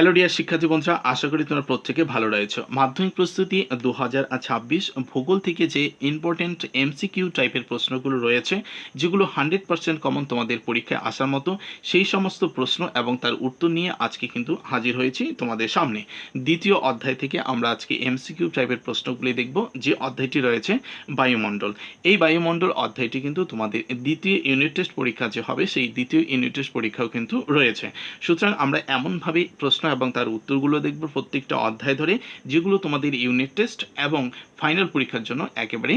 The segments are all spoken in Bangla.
হ্যালো ডিয়ার শিক্ষার্থী বন্ধুরা, আশা করি তোমরা প্রত্যেকে ভালো রয়েছো। মাধ্যমিক প্রস্তুতি দু হাজার ছাব্বিশ ভূগোল থেকে যে ইম্পর্টেন্ট এমসিকিউ টাইপের প্রশ্নগুলো রয়েছে, যেগুলো হান্ড্রেড পার্সেন্ট কমন তোমাদের পরীক্ষায় আসার মতো, সেই সমস্ত প্রশ্ন এবং তার উত্তর নিয়ে আজকে কিন্তু হাজির হয়েছি তোমাদের সামনে। দ্বিতীয় অধ্যায় থেকে আমরা আজকে এমসিকিউ টাইপের প্রশ্নগুলি দেখব, যে অধ্যায়টি রয়েছে বায়ুমণ্ডল। এই বায়ুমণ্ডল অধ্যায়টি কিন্তু তোমাদের দ্বিতীয় ইউনিট টেস্ট পরীক্ষা যে হবে, সেই দ্বিতীয় ইউনিট টেস্ট পরীক্ষাও কিন্তু রয়েছে। সুতরাং আমরা এমনভাবে প্রশ্ন এবং তার উত্তরগুলো দেখব প্রত্যেকটা অধ্যায় ধরে, যেগুলো তোমাদের ইউনিট টেস্ট এবং ফাইনাল পরীক্ষার জন্য একেবারে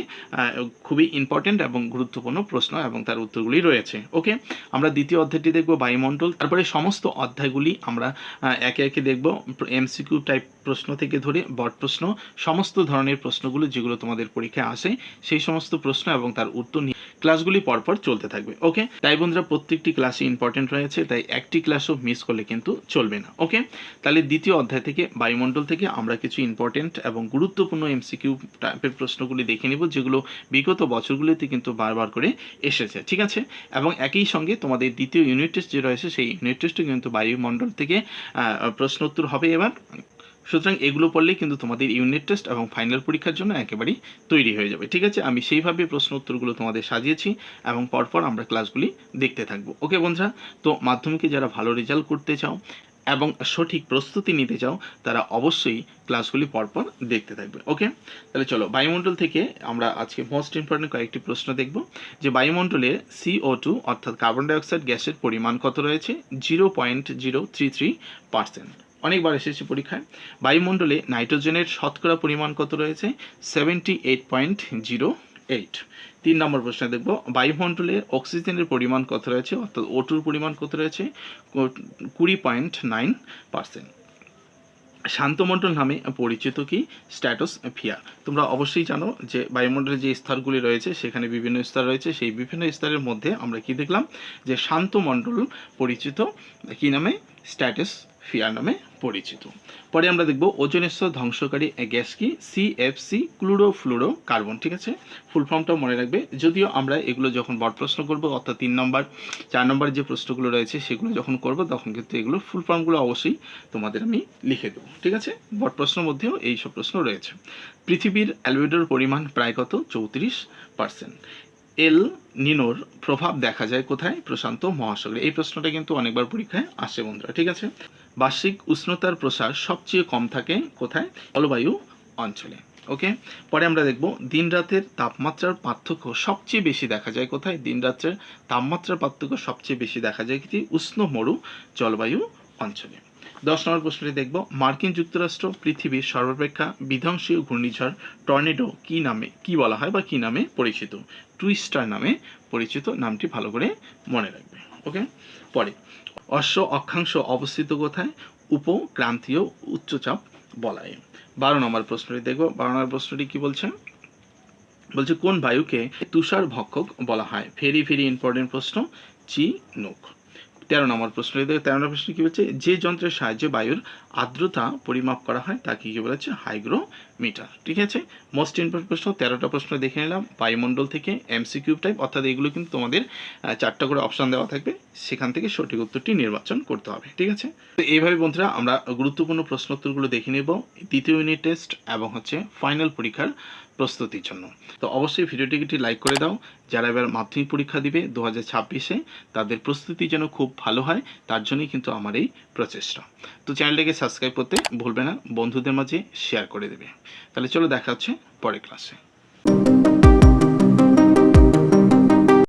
খুবই ইম্পর্টেন্ট এবং গুরুত্বপূর্ণ প্রশ্ন এবং তার উত্তরগুলি রয়েছে। ওকে আমরা দ্বিতীয় অধ্যায়টি দেখব বায়ুমণ্ডল। তারপরে সমস্ত অধ্যায়গুলি আমরা একে একে দেখব। এমসিকিউ টাইপ প্রশ্ন থেকে ধরে বট প্রশ্ন, সমস্ত ধরনের প্রশ্নগুলো যেগুলো তোমাদের পরীক্ষায় আসে, সেই সমস্ত প্রশ্ন এবং তার উত্তর নিয়ে ক্লাসগুলি পরপর চলতে থাকবে, ওকে? তাই বন্ধুরা, প্রত্যেকটি ক্লাসে ইম্পর্টেন্ট রয়েছে, তাই একটি ক্লাসও মিস করলে কিন্তু চলবে না, ওকে? তাহলে দ্বিতীয় অধ্যায় থেকে, বায়ুমণ্ডল থেকে আমরা কিছু ইম্পর্টেন্ট এবং গুরুত্বপূর্ণ এমসিকিউ টাইপের প্রশ্নগুলি দেখে নিব, যেগুলো বিগত বছরগুলিতে কিন্তু বারবার করে এসেছে, ঠিক আছে? এবং একই সঙ্গে তোমাদের দ্বিতীয় ইউনিট টেস্ট যে রয়েছে, সেই ইউনিট টেস্টও কিন্তু বায়ুমণ্ডল থেকে প্রশ্ন উত্তর হবে এবার। সুতরাং এগুলো পড়লেই কিন্তু তোমাদের ইউনিট টেস্ট এবং ফাইনাল পরীক্ষার জন্য একেবারেই তৈরি হয়ে যাবে, ঠিক আছে? আমি সেইভাবে প্রশ্ন উত্তরগুলো তোমাদের সাজিয়েছি এবং পরপর আমরা ক্লাসগুলি দেখতে থাকব। ওকে বন্ধুরা? তো মাধ্যমিকে যারা ভালো রেজাল্ট করতে চাও এবং সঠিক প্রস্তুতি নিতে চাও, তারা অবশ্যই ক্লাসগুলি পরপর দেখতে থাকবে। ওকে তাহলে চলো, বায়ুমণ্ডল থেকে আমরা আজকে মোস্ট ইম্পর্টেন্ট কয়েকটি প্রশ্ন দেখব। যে বায়ুমণ্ডলে সিও টু অর্থাৎ কার্বন ডাইঅক্সাইড গ্যাসের পরিমাণ কত রয়েছে? Zero point zero three three percent অনেকবার এসেছে পরীক্ষায়। বায়ুমণ্ডলে নাইট্রোজেনের শতকরা পরিমাণ কত রয়েছে? Seventy eight point zero eight তিন নম্বর প্রশ্ন দেখব, বায়ুমণ্ডলে অক্সিজেনের পরিমাণ কত রয়েছে? অর্থাৎ ওটুর পরিমাণ কত রয়েছে? কুড়ি পয়েন্ট নাইন পার্সেন্ট শান্তমণ্ডল নামে পরিচিত কি? স্ট্যাটাস ফিয়া তোমরা অবশ্যই জানো যে বায়ুমণ্ডলের যে স্তরগুলি রয়েছে, সেখানে বিভিন্ন স্তর রয়েছে। সেই বিভিন্ন স্তরের মধ্যে আমরা কি দেখলাম? যে শান্তমণ্ডল পরিচিত কি নামে? স্ট্যাটাস ফিয়ার নামে পরিচিত। পরে আমরা দেখব ওজন স্তর ধ্বংসকারী গ্যাস কি? সিএফসি ক্লুরো ফ্লুরো কার্বন, ঠিক আছে? ফুল ফর্মটাও মনে রাখবে। যদিও আমরা এগুলো যখন বড় প্রশ্ন করব, অর্থাৎ তিন নম্বর, চার নম্বর যে প্রশ্নগুলো রয়েছে, সেগুলো যখন করব, তখন কিন্তু এগুলো ফুল ফর্মগুলো অবশ্যই তোমাদের আমি লিখে দেবো, ঠিক আছে? বট প্রশ্নের মধ্যেও এই সব প্রশ্ন রয়েছে। পৃথিবীর অ্যালবেডোর পরিমাণ প্রায় কত? চৌত্রিশ পার্সেন্ট। এল নিনোর প্রভাব দেখা যায় কোথায়? প্রশান্ত মহাসাগরে। এই প্রশ্নটা কিন্তু অনেকবার পরীক্ষায় আসে, বন্ধুরা, ঠিক আছে? বার্ষিক উষ্ণতার প্রসার সবচেয়ে কম থাকে কোথায়? জলবায়ু অঞ্চলে। ওকে পরে আমরা দেখব দিন রাতের তাপমাত্রার পার্থক্য সবচেয়ে বেশি দেখা যায় কোথায়? দিন রাত্রের তাপমাত্রার পার্থক্য সবচেয়ে বেশি দেখা যায় কি? উষ্ণ মরু জলবায়ু অঞ্চলে। দশ নম্বর প্রশ্নটি দেখব, মার্কিন যুক্তরাষ্ট্র পৃথিবীর সর্বাপেক্ষা বিধ্বংসী ঘূর্ণিঝড় টর্নেডো কি নামে, কি বলা হয় বা কি নামে পরিচিত? টুইস্টার নামে পরিচিত, নামটি ভালো করে মনে রাখবে। ওকে পরে অশ্ব অক্ষাংশ অবস্থিত কোথায়? উপক্রান্তীয় উচ্চচাপ বলায়। বারো নম্বর প্রশ্নটি দেখব। বারো নম্বর প্রশ্নটি কি বলছে? বলছে, কোন বায়ুকে তুষার ভক্ষক বলা হয়? ভেরি ভেরি ইম্পর্টেন্ট প্রশ্ন চি নুক তেরো নম্বর প্রশ্ন তেরো নম্বর প্রশ্ন কি বলছে? যে যন্ত্রের সাহায্যে বায়ুর আর্দ্রতা পরিমাপ করা হয়, তাকে কি বলেছে হাইগ্রোমিটার ঠিক আছে? মোস্ট ইম্পর্টেন্ট প্রশ্ন, তেরোটা প্রশ্ন দেখে নিলাম। বায়ুমণ্ডল থেকে এমসিকিউ টাইপ অর্থাৎ এগুলো কিন্তু তোমাদের চারটা করে অপশান দেওয়া থাকবে। সেখান থেকে সঠিক উত্তরটি নির্বাচন করতে হবে, ঠিক আছে? তো এইভাবে বন্ধুরা, আমরা গুরুত্বপূর্ণ প্রশ্ন উত্তরগুলো দেখে নেব দ্বিতীয় ইউনিট টেস্ট এবং হচ্ছে ফাইনাল পরীক্ষার প্রস্তুতির জন্য। তো অবশ্যই ভিডিওটিকে একটি লাইক করে দাও। যারা এবার মাধ্যমিক পরীক্ষা দিবে দু হাজার ছাব্বিশে, তাদের প্রস্তুতি যেন খুব ভালো হয়, তার জন্যই কিন্তু আমার এই প্রচেষ্টা। তো চ্যানেলটাকে সাবস্ক্রাইব করতে ভুলবে না। বন্ধুদের মাঝে শেয়ার করে দেবে। তাহলে চলো দেখা হচ্ছে পরের ক্লাসে